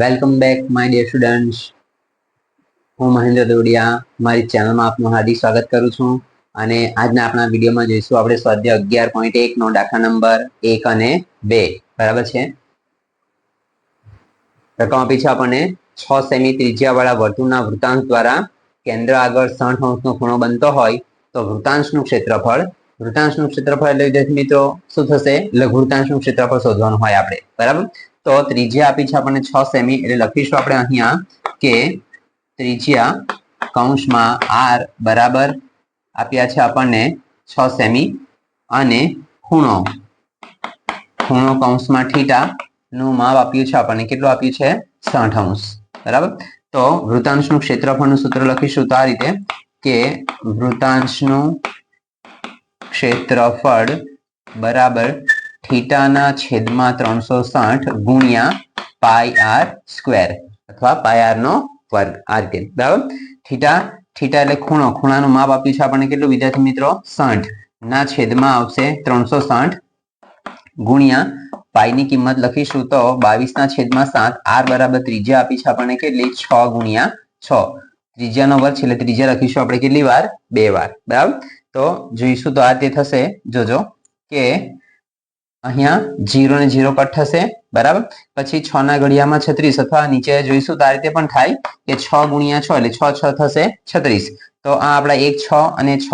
Welcome back my dear students હું મહેન્દ્ર દોડિયા, મારી ચેનલમાં આપનું હાર્દિક સ્વાગત કરું છું. અને આજના આપણા વિડીયોમાં જોઈશું આપણે સ્વાધ્યાય અગિયાર પોઈન્ટ એક નો દાખલા નંબર એક અને બે. બરાબર છે? રકમ આપી છે આપણને છ સેમી ત્રિજ્યાવાળા વર્તુળના વૃતાંશ દ્વારા. કેન્દ્ર આગળ સઠ અંશનો ખૂણો બનતો હોય તો વૃતાંશનું ક્ષેત્રફળ વૃતાંશનું ક્ષેત્રફળ એટલે વિદ્યાર્થી મિત્રો, શું થશે? લઘુવૃત્તાંશનું ક્ષેત્રફળ શોધવાનું હોય આપણે. બરાબર? તો ત્રિજ્યા આપી છે આપણને છ સેમી, એટલે લખીશું આપણે અહીંયા કે ત્રિજ્યા કૌંસમાં આર બરાબર આપ્યા છે આપણને છ સેમી અને ખૂણો. ખૂણો કૌંસમાં થીટા નું માપ આપ્યું છે આપણને કેટલું આપ્યું છે? સાઠ અંશ. બરાબર? તો વૃતાંશનું ક્ષેત્રફળનું સૂત્ર લખીશું તો આ રીતે કે વૃતાંશનું ક્ષેત્રફળ બરાબર થીટાના છેદમાં ત્રણસો સાઠ ગુણ્યા પાય આર સ્ક્વેર અથવા પાય આર નો વર્ગ, આર કે, બરાબર? થીટા થીટા એટલે ખૂણો, ખૂણાનું માપ આપ્યું છે આપણને કેટલું? વિદ્યાર્થી મિત્રો, સાઠ. ના છેદમાં આવશે ત્રણસો સાઠ ગુણ્યા પાઈની કિંમત લખીશું તો બાવીસ ના છેદમાં સાત, આર બરાબર ત્રિજ્યા આપી છે આપણને કેટલી? છ ગુણ્યા છ. ત્રિજ્યાનો વર્ગ છે એટલે ત્રિજ્યા લખીશું આપણે કેટલી વાર? બે વાર. બરાબર? તો જોઈશું તો આ તે થશે, જોજો, કે અહીંયા જીરો ને જીરો કટ થશે, બરાબર? પછી છ ના ઘડિયામાં છત્રીસ, અથવા નીચે જોઈશું તો રીતે પણ થાય કે છ ગુણ્યા છ એટલે છ છ થશે છત્રીસ. તો આ આપણા એક, છ અને છ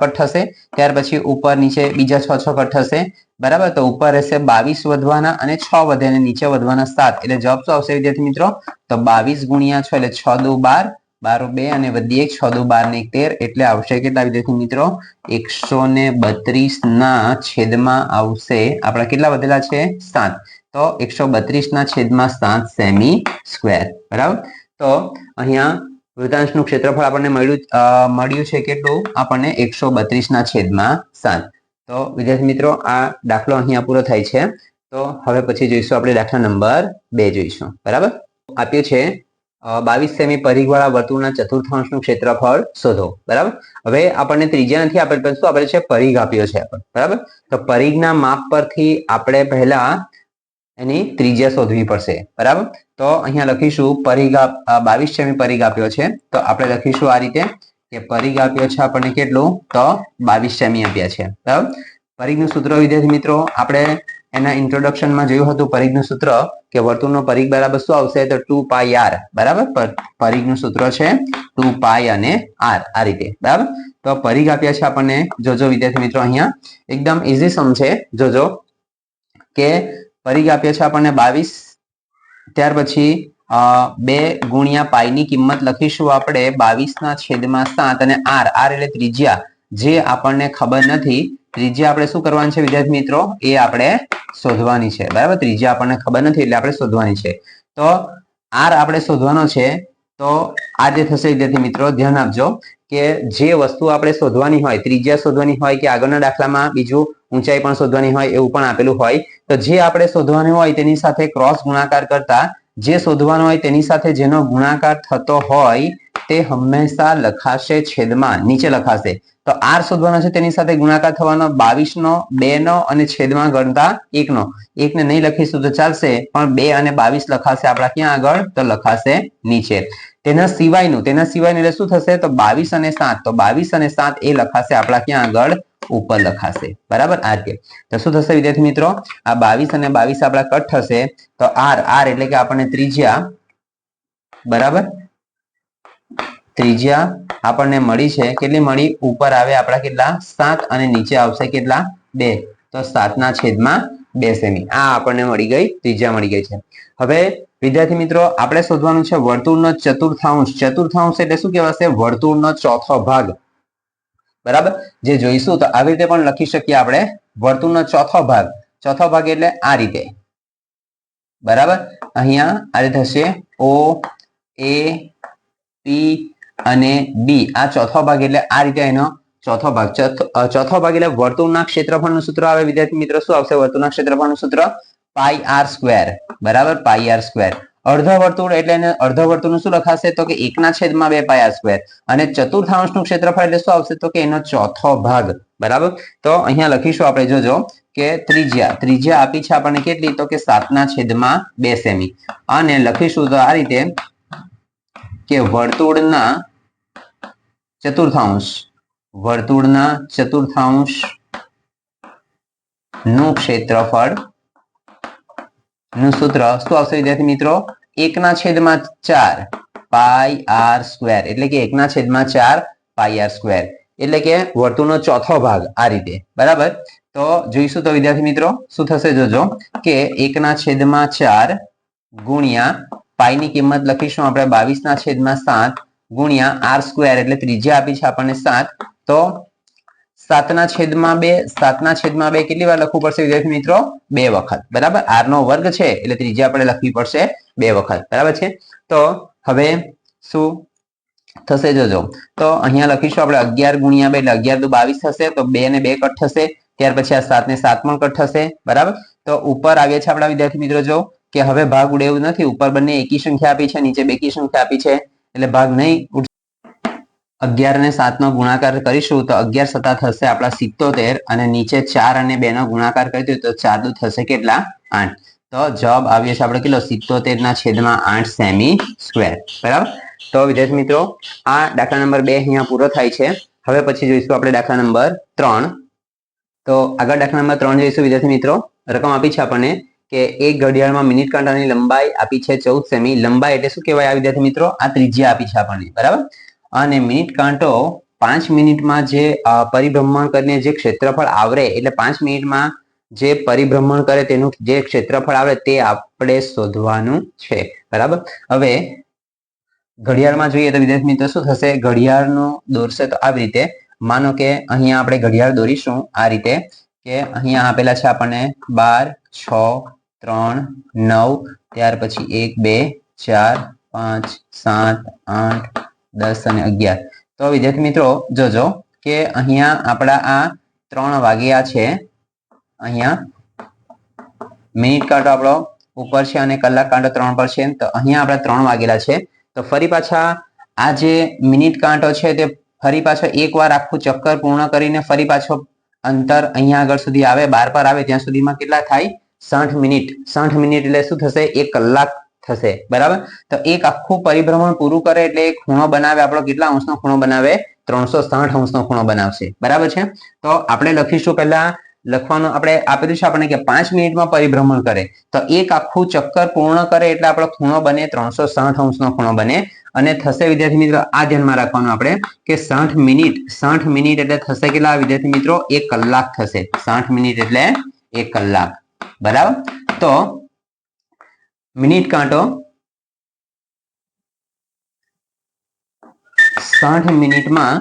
કટ થશે. ત્યાર પછી ઉપર નીચે બીજા છ છ કટ થશે, બરાબર? તો ઉપર રહેશે બાવીસ વધવાના અને છ વધે અને નીચે વધવાના સાત. એટલે જવાબ શું આવશે વિદ્યાર્થી મિત્રો? તો બાવીસ ગુણ્યા છ એટલે છ દુ બાર બારો બે અને વધી એક છ દુ બાર ને તેર એટલે આવશે કેટલા વિદ્યાર્થી મિત્રો? એકસો ને બત્રીસ ના છેદમાં આવશે. આપણા કેટલા વધેલા છે? સાત. તો એકસો બત્રીસ ના છેદમાં સાત સેમી સ્ક્વેર. બરાબર? તો અહીંયા વૃતાંશનું ક્ષેત્રફળ આપણને મળ્યું મળ્યું છે કેટલું? આપણને એકસો બત્રીસ ના છેદમાં સાત. તો વિદ્યાર્થી મિત્રો, આ દાખલો અહીંયા પૂરો થાય છે. તો હવે પછી જોઈશું આપણે દાખલા નંબર બે જોઈશું. બરાબર? આપ્યું છે બાવીસ સેમી પરિઘવાળા વર્તુળના ચતુર્થાંશનું ક્ષેત્રફળ શોધો, બરાબર? હવે આપણને ત્રિજ્યા નથી આપેલ, પરંતુ આપણે છે પરિઘ આપ્યો છે બરાબર? તો પરિઘના માપ પરથી આપણે પહેલા એની ત્રિજ્યા શોધવી પડશે, બરાબર? તો અહીંયા લખીશું પરિઘ બાવીસ સેમી પરિઘ આપ્યો છે. તો આપણે લખીશું આ રીતે કે પરિઘ આપ્યો છે આપણને કેટલું? તો બાવીસ સેમી આપ્યા છે, બરાબર? પરિઘનું સૂત્ર વિદ્યાર્થી મિત્રો, આપણે એના ઇન્ટ્રોડક્શનમાં જોયું હતું પરિઘનું સૂત્ર કે વર્તુળનો પરિઘ બરાબર શું આવશે? તો ટુ પાઈ આર. બરાબર? પર- પરિઘનું સૂત્ર છે ટુ પાઈ અને આર આ રીતે. બરાબર? તો પરિઘ આપ્યા છે આપણને જોજો વિદ્યાર્થી મિત્રો અહીંયા. એકદમ ઇઝી સમ છે. જોજો કે પરિઘ આપ્યા છે આપણને બાવીસ. ત્યાર પછી બે ગુણ્યા પાઈની કિંમત લખીશું આપણે બાવીસ ના છેદમાં સાત અને આર. આર એટલે ત્રિજ્યા. જે આપણને ખબર નથી ત્રિજ્યા આપણે શું કરવાની છે વિદ્યાર્થી મિત્રો? એ આપણે શોધવાની છે. બરાબર? ત્રિજ્યા આપણને ખબર નથી એટલે આપણે શોધવાની છે. તો આર આપણે શોધવાનો છે. તો આ જે થશે વિદ્યાર્થી મિત્રો, ધ્યાન આપજો કે જે વસ્તુ આપણે શોધવાની હોય, ત્રિજ્યા શોધવાની હોય કે આગળના દાખલામાં બીજું ઊંચાઈ પણ શોધવાની હોય એવું પણ આપેલું હોય, તો જે આપણે શોધવાનું હોય તેની સાથે ક્રોસ ગુણાકાર કરતા, જે શોધવાનું હોય તેની સાથે જેનો ગુણાકાર થતો હોય તે હંમેશા લખાશે, છેદમાં, નીચે લખાશે. તો આર શોધવાનો છે, તેની સાથે ગુણાકાર થવાનો બાવીસ નો બે નો અને છેદમાં ગણતા એક નો એક ને નહીં લખીશું તો ચાલશે, પણ બે અને બાવીસ લખાશે આપણા ક્યાં આગળ? તો લખાશે નીચે. તેના સિવાયનું તેના સિવાયનું એટલે શું થશે? તો બાવીસ અને સાત. તો બાવીસ અને સાત એ લખાશે આપણા ક્યાં આગળ? ઉપર લખાશે. બરાબર? આ રીતે. તો શું થશે વિદ્યાર્થી મિત્રો? આ બાવીસ અને બાવીસ આપણા કટ થશે. તો આર આર એટલે કે આપણને ત્રિજ્યા. બરાબર? ત્રિજ્યા આપણને મળી છે. કેટલી મળી? ઉપર આવે આપણા કેટલા? સાત અને નીચે આવશે કેટલા? બે. તો સાતના છેદમાં બે સેમી. આ આપણને મળી ગઈ ત્રિજ્યા મળી ગઈ છે. હવે વિદ્યાર્થી મિત્રો, આપણે શોધવાનું છે વર્તુળનો ચતુર્થાંશ. ચતુર્થાંશ એટલે શું કહેવાશે? વર્તુળનો ચોથો ભાગ. બરાબર? જે જોઈશું તો આવી રીતે પણ લખી શકીએ આપણે. વર્તુળનો ચોથો ભાગ. ચોથો ભાગ એટલે આ રીતે. બરાબર? અહીંયા આ રીતે હશે ઓ, એ, પી અને બી આ ચોથો ભાગ એટલે આ રીતે એનો ચોથો ભાગ. ચોથો ભાગ એટલે વર્તુળના ક્ષેત્રફળનું સૂત્ર આવે. વિદ્યાર્થી મિત્રો, શું આવશે? વર્તુળના ક્ષેત્રફળનું સૂત્ર પાઈ આર સ્ક્વેર બરાબર? પાઈ આર સ્ક્વેર અર્ધ વર્તુળ એટલે એને અર્ધ વર્તુળનું શું લખાશે? તો કે એકના છેદમાં બે પાયા સ્ક્વેર અને ચતુર્થાંશનું ક્ષેત્રફળ એટલે શું આવશે? તો કે એનો ચોથો ભાગ. બરાબર? તો અહીંયા લખીશું આપણે, જોજો, કે ત્રિજ્યા. ત્રિજ્યા આપી છે આપણને કેટલી? તો કે સાતના છેદમાં બે સેમી. અને લખીશું તો આ રીતે કે વર્તુળના ચતુર્થાંશ. વર્તુળના ચતુર્થાંશનું ક્ષેત્રફળનું સૂત્ર શું આવશે, વિદ્યાર્થી મિત્રો? એકના છેદમાં ચાર, પાઈ આર સ્ક્વેર. એટલે કે એકના છેદમાં ચાર, પાઈ આર સ્ક્વેર. એટલે કે વર્તુળનો ચોથો ભાગ આ રીતે. બરાબર? તો જોઈશું તો વિદ્યાર્થી મિત્રો, શું થશે જોજો, કે એકના છેદમાં ચાર ગુણ્યા પાઈની કિંમત લખીશું આપણે બાવીસના છેદમાં સાત ગુણ્યા આર સ્ક્વેર એટલે ત્રિજ્યા આપી છે આપણને સાત. તો સાતના છેદમાં બે, સાતના છેદમાં બે કેટલી વાર લખવું પડશે વિદ્યાર્થી મિત્રો? બે વખત. બરાબર? આર નો વર્ગ છે એટલે ત્રિજ્યા આપણે લખવી પડશે બે વખત. બરાબર છે? તો હવે શું થશે જોજો. તો અહીંયા લખીશું આપણે અગિયાર ગુણ્યા બે એટલે અગિયાર દુ બાવીસ થશે, તો બે ને બે કટ થશે. ત્યાર પછી આ સાત ને સાત પણ કટ થશે. બરાબર? તો ઉપર આવ્યા છે આપણા વિદ્યાર્થી મિત્રો જો કે હવે ભાગ ઉડે નથી. ઉપર બંને એકી સંખ્યા આપી છે, નીચે બેકી સંખ્યા આપી છે. એટલે ભાગ નહીં ઉડશે. અગિયાર ને સાત નો ગુણાકાર કરીશું તો અગિયાર સત્તા થશે આપણા સિત્તોતેર અને નીચે ચાર અને બે નો ગુણાકાર કરી કરીશું તો ચાર દુ થશે કેટલા? આઠ. તો જવાબ આવ્યો છે આપણે કેટલો? સિત્તોતેર ના છેદમાં આઠ સેમી સ્ક્વેર. બરાબર? તો વિદ્યાર્થી મિત્રો, આ દાખલા નંબર બે અહીંયા પૂરો થાય છે. હવે પછી જોઈશું આપણે દાખલા નંબર ત્રણ. તો આગળ દાખલા નંબર ત્રણ જોઈશું વિદ્યાર્થી મિત્રો. રકમ આપી છે આપણને. કે એક ઘડિયાળમાં મિનિટ કાંટાની લંબાઈ આપી છે ચૌદ સેમી. લંબાઈ એટલે શું કહેવાય આ વિદ્યાર્થી મિત્રો? આ ત્રિજ્યા આપી છે આપણને. બરાબર? અને મિનિટ કાંટો પાંચ મિનિટમાં જે પરિભ્રમણ કરીને જે ક્ષેત્રફળ આવરે, એટલે પાંચ મિનિટમાં જે પરિભ્રમણ કરે તેનું જે ક્ષેત્રફળ આવે તે આપણે શોધવાનું છે. બરાબર? હવે ઘડિયાળમાં જોઈએ તો વિદ્યાર્થી મિત્રો શું થશે? ઘડિયાળનું દોરશે તો આવી રીતે. માનો કે અહીંયા આપણે ઘડિયાળ દોરીશું આ રીતે કે અહીંયા આપેલા છે આપણને બાર, છ ત્રણ, નવ, ત્યાર પછી એક, બે, ચાર, પાંચ, સાત, આઠ, દસ અને અગિયાર. તો વિદ્યાર્થી મિત્રો, જોજો કે અહીંયા આપણા આ ત્રણ વાગ્યા છે. અહીંયા મિનિટ કાંટો આપણો ઉપર છે અને કલાક કાંટો ત્રણ પર છે. તો અહીંયા આપણા ત્રણ વાગેલા છે. તો ફરી પાછા આ જે મિનિટ કાંટો છે તે ફરી પાછો એકવાર આખું ચક્કર પૂર્ણ કરીને ફરી પાછો અંતર અહીંયા આગળ સુધી આવે, બાર પર આવે, ત્યાં સુધીમાં કેટલા થાય? સાઠ મિનિટ. સાઠ મિનિટ એટલે શું થશે? એક કલાક થશે. બરાબર? તો એક આખું પરિભ્રમણ પૂરું કરે એટલે એક ખૂણો બનાવે. આપણો કેટલા અંશનો ખૂણો બનાવે? ત્રણસો સાઠ અંશનો ખૂણો બનાવશે. બરાબર છે? તો આપણે લખીશું પહેલા લખવાનું. આપણે આપેલું છે આપણને કે પાંચ મિનિટમાં પરિભ્રમણ કરે. તો એક આખું ચક્કર પૂર્ણ કરે એટલે આપણો ખૂણો બને ત્રણસો સાઠ અંશનો ખૂણો બને. અને થશે, વિદ્યાર્થી મિત્રો, આ ધ્યાનમાં રાખવાનું આપણે કે સાઠ મિનિટ. સાઠ મિનિટ એટલે થશે કેટલા? વિદ્યાર્થી મિત્રો, એક કલાક થશે. સાઠ મિનિટ એટલે એક કલાક. બરાબર? તો મિનિટ કાંટો. સાઠ મિનિટમાં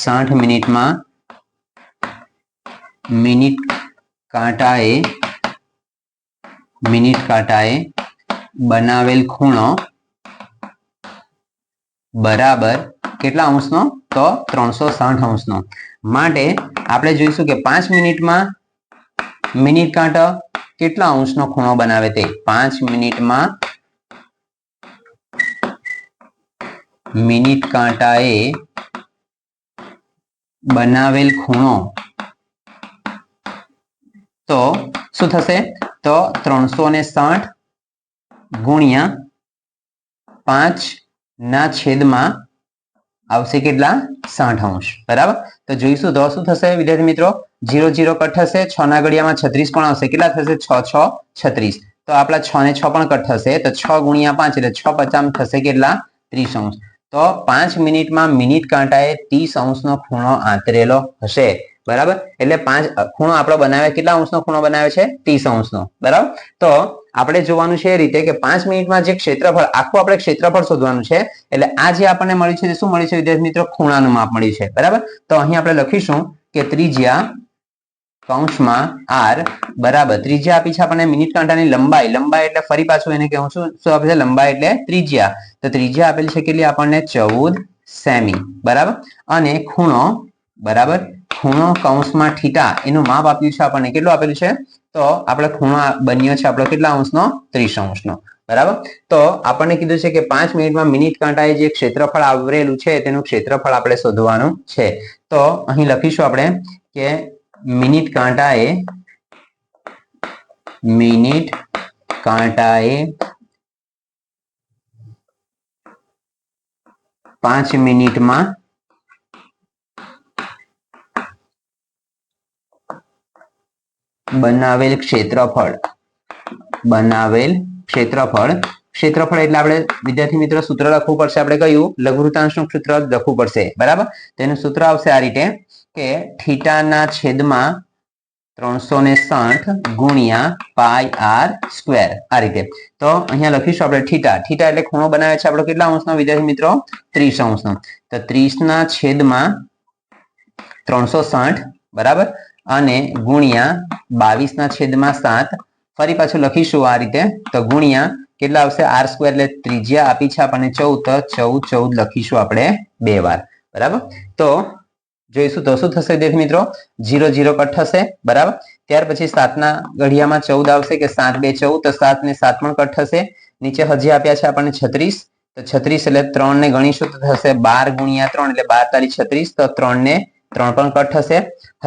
સાઠ મિનિટમાં મિનિટ કાંટાએ મિનિટ કાંટાએ બનાવેલ ખૂણો બરાબર કેટલા અંશનો? તો ત્રણસો સાઠ અંશનો. માટે આપણે જોઈશું કે પાંચ મિનિટમાં મિનિટ કાંટા કેટલા અંશનો ખૂણો બનાવે તે? પાંચ મિનિટમાં મિનિટ કાંટાએ બનાવેલ ખૂણો. તો શું થશે? તો ત્રણસો ને સાઠ ગુણ્યા પાંચ ના છેદમાં આવશે કેટલા? સાઠ અંશ. બરાબર? તો જોઈશું તો શું થશે વિદ્યાર્થી મિત્રો? જીરો જીરો કટ થશે, છ ના ઘડિયામાં છત્રીસ પણ આવશે. કેટલા થશે? છ છ, છત્રીસ. તો આપણા છ ને છ પણ કટ થશે, તો છ ગુણ્યા પાંચ એટલે છ પચાસ થશે કેટલા? ત્રીસ અંશ. તો પાંચ મિનિટમાં મિનિટ કાંટાએ ત્રીસ અંશનો ખૂણો આંતરેલો હશે. બરાબર? એટલે પાંચ ખૂણો આપણો બનાવે, કેટલા અંશનો ખૂણો બનાવે છે? ત્રીસ અંશનો. બરાબર? તો આપણે જોવાનું છે એ રીતે કે પાંચ મિનિટમાં જે ક્ષેત્રફળ, આખું આપણે ક્ષેત્રફળ શોધવાનું છે, એટલે આ જે આપણને મળ્યું છે, તે શું મળ્યું છે, વિદ્યાર્થી મિત્રો? ખૂણાનું માપ મળ્યું છે. બરાબર? તો અહીં આપણે લખીશું કે ત્રિજ્યા કૌંસમાં આર બરાબર. ત્રિજ્યા આપી છે આપણને મિનિટ કાંટાની લંબાઈ. લંબાઈ એટલે ફરી પાછું એને કહેવું શું શું આપે છે? લંબાઈ એટલે ત્રિજ્યા. તો ત્રિજ્યા આપેલી છે કેટલી? આપણને ચૌદ સેમી. બરાબર? અને ખૂણો બરાબર ખૂણો કૌંસમાં થીટા એનું માપ આપ્યું છે આપણને કેટલું આપેલું છે? તો આપણે ખૂણો બન્યો છે આપણો કેટલા અંશનો? ત્રીસ અંશનો. બરાબર? તો આપણને કીધું છે કે પાંચ મિનિટમાં મિનિટ કાંટાએ જે ક્ષેત્રફળ આવરેલું છે તેનું ક્ષેત્રફળ આપણે શોધવાનું છે. તો અહીં લખીશું આપણે કે મિનિટ કાંટાએ મિનિટ કાંટાએ પાંચ મિનિટમાં બનાવેલ ક્ષેત્રફળ. બનાવેલ ક્ષેત્રફળ. ક્ષેત્રફળ એટલે આપણે વિદ્યાર્થી મિત્રો સૂત્ર લખવું પડશે. આપણે કયું લઘુવૃત્તાંશનું સૂત્ર લખવું પડશે. બરાબર? તેનું સૂત્ર આવશે આ રીતે કે થીટાના છેદમાં ત્રણસો ને સાઠ ગુણ્યા પાય આર સ્ક્વેર. આ રીતે. તો અહીંયા લખીશું આપણે થીટા. થીટા એટલે ખૂણો બનાવે છે આપણો કેટલા અંશનો? વિદ્યાર્થી મિત્રો, ત્રીસ અંશનો. તો ત્રીસ ના છેદમાં ત્રણસો સાઠ. બરાબર? અને ગુણ્યા બાવીસ ના છેદમાં સાત. ફરી પાછું લખીશું આ રીતે. તો ગુણ્યા કેટલા આવશે? આર સ્ક્વેર એટલે ત્રિજ્યા આપી છે આપણને ચૌદ. ચૌદ ચૌદ લખીશું આપણે બે વાર. બરાબર? તો જોઈશું તો શું થશે વિદ્યાર્થી મિત્રો? જીરો જીરો કટ થશે. બરાબર? ત્યાર પછી સાતના ઘડિયામાં ચૌદ આવશે કે સાત બે ચૌદ? તો સાત ને સાત પણ કટ થશે. નીચે હજી આપ્યા છે આપણને છત્રીસ. તો છત્રીસ એટલે ત્રણ ને ગણીશું તો થશે બાર ગુણ્યા ત્રણ એટલે બાર તારીખ છત્રીસ. તો ત્રણ ને ત્રણ પણ કટ થશે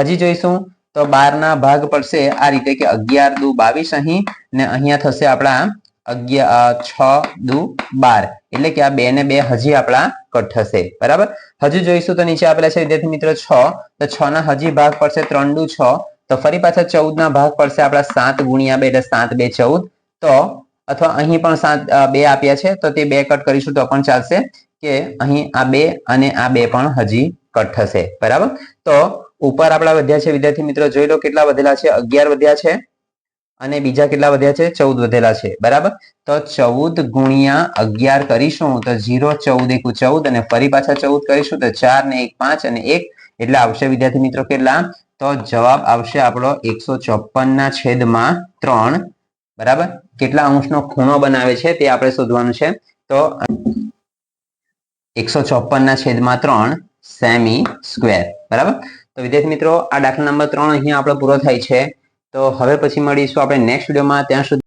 હજી જોઈશું તો બાર ના ભાગ પડશે આ રીતે કે અગિયાર દુ બાવીસ અહીં ને અહીંયા થશે આપણા અગિયાર છ દુ બાર. એટલે કે આ બે ને બે હજી આપણા કટ થશે બરાબર? હજુ જોઈશું તો નીચે આપેલા છે, વિદ્યાર્થી મિત્રો, છ. તો છ ના હજી ભાગ પડશે ત્રણ દુ છ. તો ફરી પાછા ચૌદ ના ભાગ પડશે આપણા સાત ગુણ્યા બે એટલે સાત બે ચૌદ. તો અથવા અહીં પણ સાત બે આપ્યા છે, તો તે બે કટ કરીશું તો પણ ચાલશે કે અહીં આ બે અને આ બે પણ હજી કટ થશે. બરાબર? તો ઉપર આપણા વધ્યા છે, વિદ્યાર્થી મિત્રો, જોઈ લો કેટલા વધેલા છે? અગિયાર વધ્યા છે અને બીજા કેટલા વધ્યા છે? ચૌદ વધેલા છે. બરાબર? તો ચૌદ ગુણ્યા અગિયાર કરીશું તો જીરો ચૌદ એકુ ચૌદ અને ફરી પાછા ચૌદ કરીશું તો ચાર ને એક પાંચ અને એક. એટલે આવશે વિદ્યાર્થી મિત્રો કેટલા? તો જવાબ આવશે આપણો એકસો ચોપન ના છેદમાં ત્રણ. બરાબર? કેટલા અંશનો ખૂણો બનાવે છે તે આપણે શોધવાનું છે. તો એકસો ચોપન ના છેદમાં ત્રણ. સેમી સ્ક્વેર, બરાબર? તો વિદ્યાર્થી મિત્રો, આ દાખલા નંબર ત્રણ અહીંયા આપણો પૂરો થાય છે. તો હવે પછી મળીશું આપણે નેક્સ્ટ વિડીયોમાં. ત્યાં સુધી